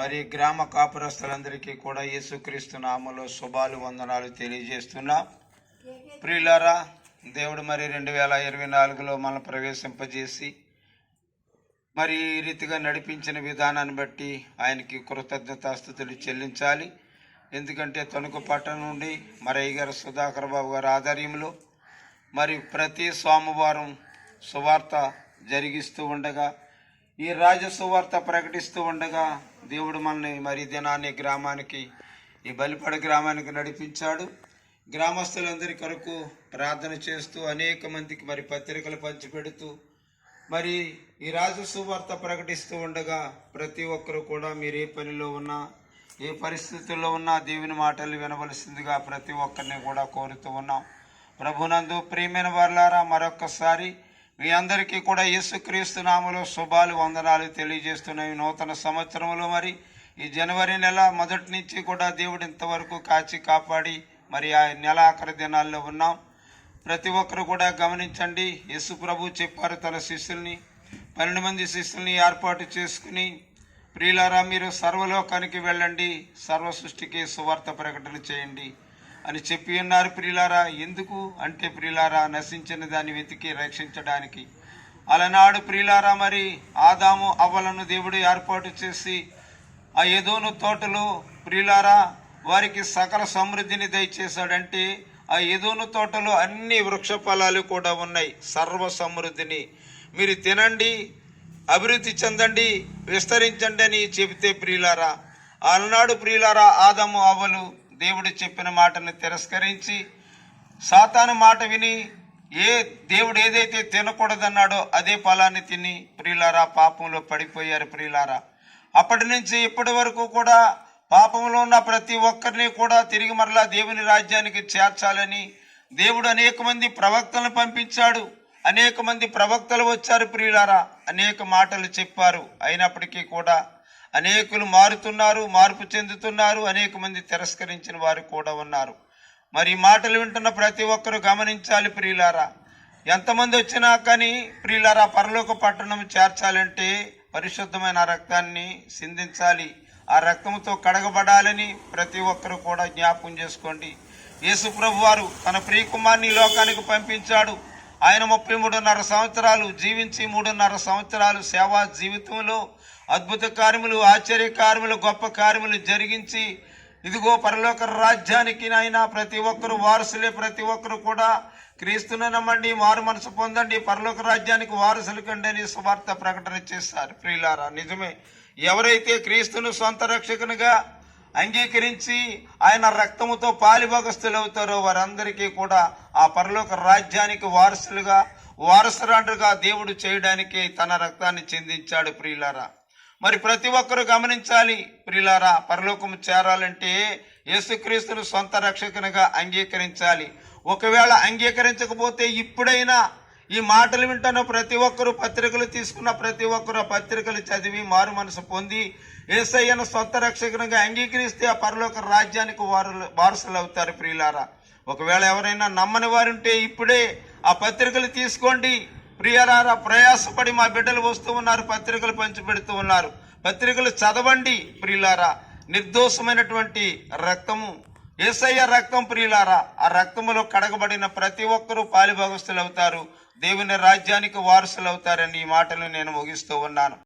మరి గ్రామ కాపురస్తులందరికీ కూడా యేసుక్రీస్తు నామలో శుభాలు వందనాలు తెలియజేస్తున్నా. ప్రియులారా దేవుడు మరి రెండు వేల ఇరవై నాలుగులో మనం ప్రవేశింపజేసి మరి ఈ రీతిగా నడిపించిన విధానాన్ని బట్టి ఆయనకి కృతజ్ఞతాస్థుతులు చెల్లించాలి. ఎందుకంటే తణుకు పట్టణం నుండి మరి గారు సుధాకర్ బాబు గారి ఆధ్వర్యంలో మరి ప్రతి సోమవారం సువార్త జరిగిస్తూ ఉండగా ఈ రాజసువార్త ప్రకటిస్తూ ఉండగా దేవుడు మనల్ని మరి దినాన్ని గ్రామానికి ఈ బలిపడ గ్రామానికి నడిపించాడు. గ్రామస్తులందరి కొరకు ప్రార్థన చేస్తూ అనేక మందికి మరి పత్రికలు పంచిపెడుతూ మరి ఈ రాజు సువార్త ప్రకటిస్తూ ఉండగా ప్రతి ఒక్కరు కూడా మీరు ఏ పనిలో ఉన్నా ఏ పరిస్థితుల్లో ఉన్నా దేవుని మాటలు వినవలసిందిగా ప్రతి ఒక్కరిని కూడా కోరుతూ ఉన్నాం. ప్రభునందు ప్రియమైన వర్లారా మరొక్కసారి మీ అందరికీ కూడా యేసుక్రీస్తు నామలో శుభాలు వందనాలు తెలియజేస్తున్నాయి నూతన సంవత్సరంలో మరి ఈ జనవరి నెల మొదటి నుంచి కూడా దేవుడు ఇంతవరకు కాచి కాపాడి మరి ఆ నెల ఆఖరి దినాల్లో ఉన్నాం. ప్రతి ఒక్కరు కూడా గమనించండి. యేసు ప్రభు చెప్పారు తన శిష్యుల్ని పన్నెండు మంది శిష్యుల్ని ఏర్పాటు చేసుకుని ప్రియులారా మీరు సర్వలోకానికి వెళ్ళండి సర్వ సృష్టికి సువార్త ప్రకటన చేయండి. అని చెప్పి ఉన్నారు ప్రియులారా. ఎందుకు? అంటే ప్రియులారా నశించిన దాన్ని వెతికి రక్షించడానికి. అలనాడు ప్రియులారా మరి ఆదాము అవ్వలను దేవుడు ఏర్పాటు చేసి ఆ ఎదోను తోటలో ప్రియులారా వారికి సకల సమృద్ధిని దయచేశాడంటే ఆ ఎదోను తోటలో అన్ని వృక్ష ఫలాలు కూడా ఉన్నాయి. సర్వ సమృద్ధిని. మీరు తినండి అభివృద్ధి చెందండి విస్తరించండి అని చెబితే ప్రియులారా అలనాడు ప్రియులారా ఆదము అవ్వలు దేవుడు చెప్పిన మాటను తిరస్కరించి సాతాను మాట విని ఏ దేవుడు ఏదైతే తినకూడదన్నాడో అదే ఫలాన్ని తిని ప్రియులారా పాపంలో పడిపోయారు ప్రియులారా. అప్పటి నుంచి ఇప్పటి వరకు కూడా పాపంలో ఉన్న ప్రతి ఒక్కరిని కూడా తిరిగి మరలా దేవుని రాజ్యానికి చేర్చాలని దేవుడు అనేక మంది ప్రవక్తలను పంపించాడు అనేక మంది ప్రవక్తలు వచ్చారు ప్రియులారా. అనేక మాటలు చెప్పారు. అయినప్పటికీ కూడా అనేకులు మారుతున్నారు మార్పు చెందుతున్నారు అనేక మంది తిరస్కరించిన వారు కూడా ఉన్నారు. మరి మాటలు వింటున్న ప్రతి ఒక్కరూ గమనించాలి ప్రియులారా. ఎంతమంది వచ్చినా కానీ ప్రియులారా పరలోక పట్టణం చేర్చాలంటే పరిశుద్ధమైన రక్తాన్ని సిందించాలి. ఆ రక్తంతో కడగబడాలని ప్రతి ఒక్కరూ కూడా జ్ఞాపకం చేసుకోండి. యేసు ప్రభు వారు తన ప్రియకుమార్ని లోకానికి పంపించాడు. ఆయన ముప్పై మూడున్నర సంవత్సరాలు జీవించి మూడున్నర సంవత్సరాలు సేవా జీవితంలో అద్భుత కార్యములు ఆశ్చర్య కార్యములు గొప్ప కార్యములు జరిగించి ఇదిగో పరలోక రాజ్యానికి నాయన ప్రతి ఒక్కరు వారసులే ప్రతి ఒక్కరు కూడా క్రీస్తును నమ్మండి మారు మనసు పొందండి పరలోక రాజ్యానికి వారసులు కండి అని సువార్త ప్రకటన చేశారు. ప్రియులారా నిజమే ఎవరైతే క్రీస్తును సొంత రక్షకునిగా అంగీకరించి ఆయన రక్తముతో పాలిభోగస్తులు అవుతారో వారందరికీ కూడా ఆ పరలోక రాజ్యానికి వారసులుగా వారసురాండ్రుగా దేవుడు చేయడానికి తన రక్తాన్ని చెందించాడు ప్రియులారా. మరి ప్రతి ఒక్కరూ గమనించాలి ప్రిలారా పరలోకము చేరాలంటే యేసుక్రీస్తును సొంత రక్షకునిగా అంగీకరించాలి. ఒకవేళ అంగీకరించకపోతే ఇప్పుడైనా ఈ మాటలు వింటున్న ప్రతి ఒక్కరూ పత్రికలు తీసుకున్న ప్రతి ఒక్కరు పత్రికలు చదివి మారు మనసు పొంది ఏసయ్యను సొంత రక్షకునిగా అంగీకరిస్తే ఆ పరలోక రాజ్యానికి వారు వారసులు అవుతారు ప్రియులారా. ఒకవేళ ఎవరైనా నమ్మని వారుంటే ఇప్పుడే ఆ పత్రికలు తీసుకోండి. ప్రియరారా ప్రయాసపడి మా బిడ్డలు వస్తూ ఉన్నారు పత్రికలు పంచిపెడుతూ ఉన్నారు. పత్రికలు చదవండి ప్రియులారా. నిర్దోషమైనటువంటి రక్తము ఏసయ్య రక్తం ప్రియులారా. ఆ రక్తములో కడగబడిన ప్రతి ఒక్కరూ పాలిభాగస్తులు అవుతారు దేవుని రాజ్యానికి వారసులు అవుతారని ఈ మాటలు నేను ముగిస్తూ ఉన్నాను.